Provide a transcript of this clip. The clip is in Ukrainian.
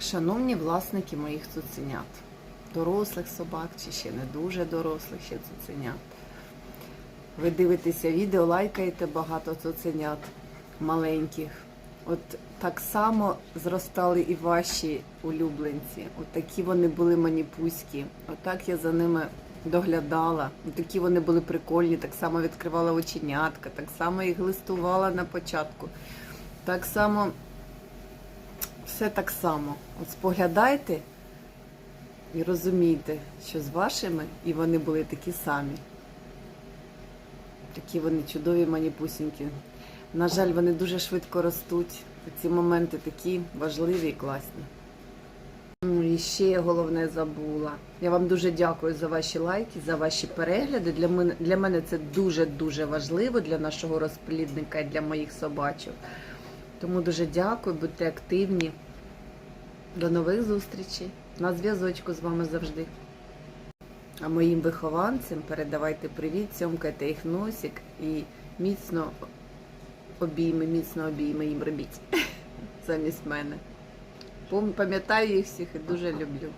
Шановні власники моїх цуценят, дорослих собак чи ще не дуже дорослих ще цуценят. Ви дивитеся відео, лайкаєте багато цуценят маленьких. От так само зростали і ваші улюбленці. От такі вони були маніпузькі. Отак я за ними доглядала. От такі вони були прикольні, так само відкривала оченятка, так само їх листувала на початку. Так само все так само. От споглядайте і розумійте, що з вашими і вони були такі самі. Такі вони чудові маніпусінькі. На жаль, вони дуже швидко ростуть. Ці моменти такі важливі і класні. Ну, І ще я головне забула. Я вам дуже дякую за ваші лайки, за ваші перегляди. Для мене, для мене це дуже-дуже важливо для нашого розплідника і для моїх собачок. Тому дуже дякую, будьте активні. До нових зустрічей. На зв'язочку з вами завжди. А моїм вихованцям передавайте привіт, сьомкайте їх носик і міцно обійми, міцно обійми їм робіть замість мене. Пам'ятаю їх всіх і дуже люблю.